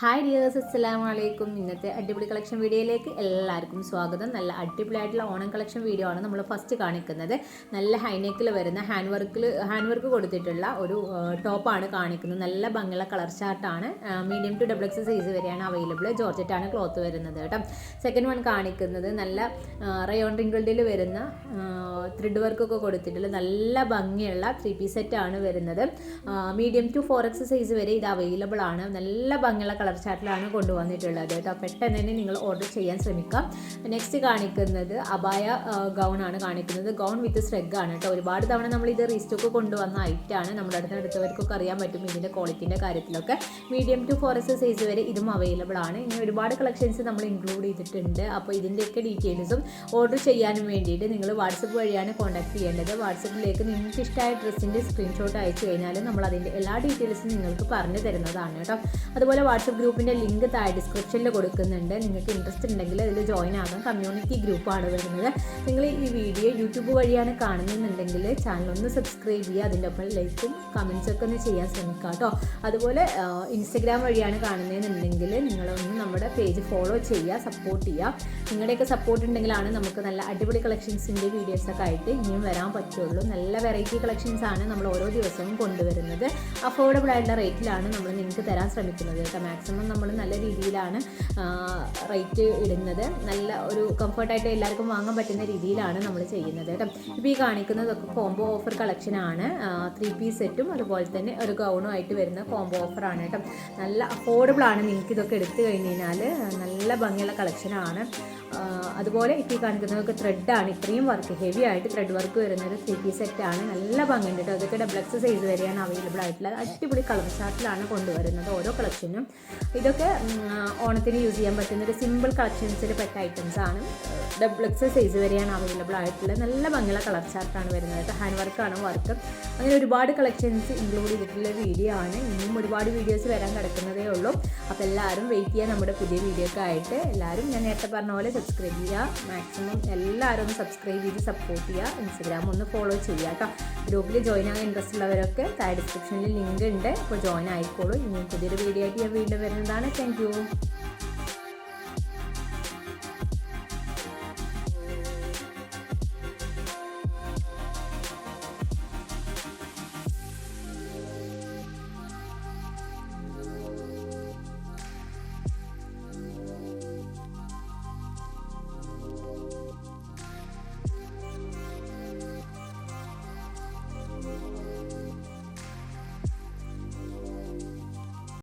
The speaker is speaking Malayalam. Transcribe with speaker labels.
Speaker 1: ഹായ് ഡിയേഴ്സ് അസ്സലാമു വലൈക്കും ഇന്നത്തെ അടിപൊളി കളക്ഷൻ വീഡിയോയിലേക്ക് എല്ലാവർക്കും സ്വാഗതം. നല്ല അടിപൊളിയായിട്ടുള്ള ഓണം കളക്ഷൻ വീഡിയോ ആണ് നമ്മൾ ഫസ്റ്റ് കാണിക്കുന്നത്. നല്ല ഹൈനെക്കിൽ വരുന്ന ഹാൻഡ് വർക്കിൽ ഹാൻഡ് വർക്ക് കൊടുത്തിട്ടുള്ള ഒരു ടോപ്പാണ് കാണിക്കുന്നത്. നല്ല ഭംഗിയുള്ള colour ചാർട്ടാണ് medium to double X size വരെയാണ് അവൈലബിൾ ജോർജറ്റാണ് ക്ലോത്ത് വരുന്നത് കേട്ടോ. സെക്കൻഡ് വൺ കാണിക്കുന്നത് നല്ല റയോൺ റിങ്കിൾഡിൽ വരുന്ന ത്രെഡ് വർക്കൊക്കെ കൊടുത്തിട്ടുള്ള നല്ല ഭംഗിയുള്ള ത്രീ പീസ് സെറ്റാണ് വരുന്നത്. Medium to four X size വരെ ഇത് അവൈലബിൾ ആണ്. നല്ല ഭംഗിയുള്ള കളർ ചാർട്ടിലാണ് കൊണ്ടുവന്നിട്ടുള്ളത് കേട്ടോ. പെട്ടെന്ന് തന്നെ നിങ്ങൾ ഓർഡർ ചെയ്യാൻ ശ്രമിക്കാം. നെക്സ്റ്റ് കാണിക്കുന്നത് അബായ ഗൗൺ ആണ് കാണിക്കുന്നത്. ഗൗൺ വിത്ത് സ്ട്രെഗ് ആണ് കേട്ടോ. ഒരുപാട് തവണ നമ്മൾ ഇത് റീസ്റ്റോക്ക് കൊണ്ടുവന്ന ഐറ്റാണ് നമ്മുടെ അടുത്ത് അടുത്തവർക്കൊക്കെ അറിയാൻ പറ്റും ഇതിന്റെ ക്വാളിറ്റിന്റെ കാര്യത്തിലൊക്കെ. Medium to four S size വരെ ഇതും അവൈലബിൾ ആണ്. ഇനി ഒരുപാട് കളക്ഷൻസ് നമ്മൾ ഇൻക്ലൂഡ് ചെയ്തിട്ടുണ്ട്. അപ്പോൾ ഇതിന്റെയൊക്കെ ഡീറ്റെയിൽസും ഓർഡർ ചെയ്യാനും വേണ്ടിയിട്ട് നിങ്ങൾ വാട്സപ്പ് വഴിയാണ് കോൺടാക്ട് ചെയ്യേണ്ടത്. വാട്സപ്പിലേക്ക് നിങ്ങൾക്ക് ഇഷ്ടമായ ഡ്രസ്സിന്റെ സ്ക്രീൻഷോട്ട് അയച്ചു കഴിഞ്ഞാൽ നമ്മൾ അതിന്റെ എല്ലാ ഡീറ്റെയിൽസും നിങ്ങൾക്ക് പറഞ്ഞു തരുന്നതാണ് കേട്ടോ. അതുപോലെ വാട്സപ്പ് ഗ്രൂപ്പിന്റെ ലിങ്ക് താഴെ ഡിസ്ക്രിപ്ഷനിൽ കൊടുക്കുന്നുണ്ട്. നിങ്ങൾക്ക് ഇൻട്രസ്റ്റ് ഉണ്ടെങ്കിൽ അതിൽ ജോയിൻ ആകാം. കമ്മ്യൂണിറ്റി ഗ്രൂപ്പാണ് വരുന്നത്. നിങ്ങൾ ഈ വീഡിയോ യൂട്യൂബ് വഴിയാണ് കാണുന്നുണ്ടെങ്കിൽ ചാനൽ ഒന്ന് സബ്സ്ക്രൈബ് ചെയ്യുക. അതിന്റെ ഒപ്പം ലൈക്കും കമൻസൊക്കെ ഒന്ന് ചെയ്യാൻ ശ്രമിക്കുക കേട്ടോ അതുപോലെ ഇൻസ്റ്റഗ്രാം വഴിയാണ് കാണുന്നതെന്നുണ്ടെങ്കിൽ നിങ്ങളൊന്ന് നമ്മുടെ പേജ് ഫോളോ ചെയ്യുക സപ്പോർട്ട് ചെയ്യുക. നിങ്ങളുടെയൊക്കെ സപ്പോർട്ട് ഉണ്ടെങ്കിലാണ് നമുക്ക് നല്ല അടിപൊളി കളക്ഷൻസിന്റെ വീഡിയോസൊക്കെ ആയിട്ട് ഇനിയും വരാൻ പറ്റുള്ളൂ. നല്ല വെറൈറ്റി കളക്ഷൻസ് ആണ് നമ്മൾ ഓരോ ദിവസവും കൊണ്ടുവരുന്നത്. അഫോർഡബിൾ ആയിട്ടുള്ള റേറ്റിലാണ് നമ്മൾ നിങ്ങൾക്ക് തരാൻ ശ്രമിക്കുന്നത് കേട്ടോ മാക്സിമം നമ്മൾ നല്ല രീതിയിലാണ് റേറ്റ് ഇടുന്നത്. നല്ല ഒരു കംഫർട്ടായിട്ട് എല്ലാവർക്കും വാങ്ങാൻ പറ്റുന്ന രീതിയിലാണ് നമ്മൾ ചെയ്യുന്നത് കേട്ടോ. ഇപ്പോൾ ഈ കാണിക്കുന്നതൊക്കെ കോംബോ ഓഫർ കളക്ഷനാണ് ത്രീ പീസ് സെറ്റും അതുപോലെ തന്നെ ഒരു ഗൗണും ആയിട്ട് വരുന്ന കോംബോ ഓഫർ ആണ് കേട്ടോ. നല്ല അഫോർഡബിൾ ആണ് നിങ്ങൾക്ക് ഇതൊക്കെ എടുത്തു കഴിഞ്ഞ് കഴിഞ്ഞാൽ നല്ല ഭംഗിയുള്ള കളക്ഷനാണ് അതുപോലെ ഇപ്പോൾ ഈ കാണിക്കുന്നതൊക്കെ ത്രെഡാണ് ഇത്രയും വർക്ക് ഹെവി ആയിട്ട് ത്രെഡ് വർക്ക് വരുന്ന ഒരു ത്രീ പീസ് സെറ്റാണ് നല്ല ഭംഗിയുണ്ട് കേട്ടോ അതൊക്കെ ഡബിൾ എക്സ് സൈസ് വരെയാണ് അവൈലബിൾ ആയിട്ടുള്ളത്. അടിപൊളി കളർ ചാർട്ടിലാണ് കൊണ്ടുവരുന്നത് ഓരോ കളക്ഷനും ഇതൊക്കെ ഓണത്തിന് യൂസ് ചെയ്യാൻ പറ്റുന്ന ഒരു സിമ്പിൾ കളക്ഷൻസിൽ പെട്ട ഐറ്റംസ് ആണ്. ഡബിൾ എക്സ് സൈസ് വരെയാണ് അവൈലബിൾ ആയിട്ടുള്ളത്. നല്ല ഭംഗിയുള്ള കളർ ചാർട്ടാണ് വരുന്നത്. ഹാൻഡ് വർക്കാണ് വർക്ക് അങ്ങനെ ഒരുപാട് കളക്ഷൻസ് ഇൻക്ലൂഡ് ചെയ്തിട്ടുള്ള വീഡിയോ ആണ്. ഇനിയും ഒരുപാട് വീഡിയോസ് വരാൻ കിടക്കുന്നതേ ഉള്ളൂ. അപ്പോൾ എല്ലാവരും വെയിറ്റ് ചെയ്യുക. നമ്മുടെ പുതിയ വീഡിയോക്ക് ആയിട്ട് എല്ലാവരും ഞാൻ നേരത്തെ പറഞ്ഞ പോലെ സബ്സ്ക്രൈബ് ചെയ്യുക. മാക്സിമം എല്ലാവരും ഒന്ന് സബ്സ്ക്രൈബ് ചെയ്ത് സപ്പോർട്ട് ചെയ്യുക. ഇൻസ്റ്റഗ്രാം ഒന്ന് ഫോളോ ചെയ്യുക കേട്ടോ. ഗ്രൂപ്പിൽ ജോയിൻ ആകാൻ ഇൻട്രസ്റ്റ് ഉള്ളവരൊക്കെ താഴെ ഡിസ്ക്രിപ്ഷനിൽ ലിങ്ക് ഉണ്ട്. അപ്പോൾ ജോയിൻ ആയിക്കോളൂ. ഇനി പുതിയൊരു വീഡിയോ ആയിട്ട് ഞാൻ വീണ്ടും വരുന്നതാണ്. താങ്ക്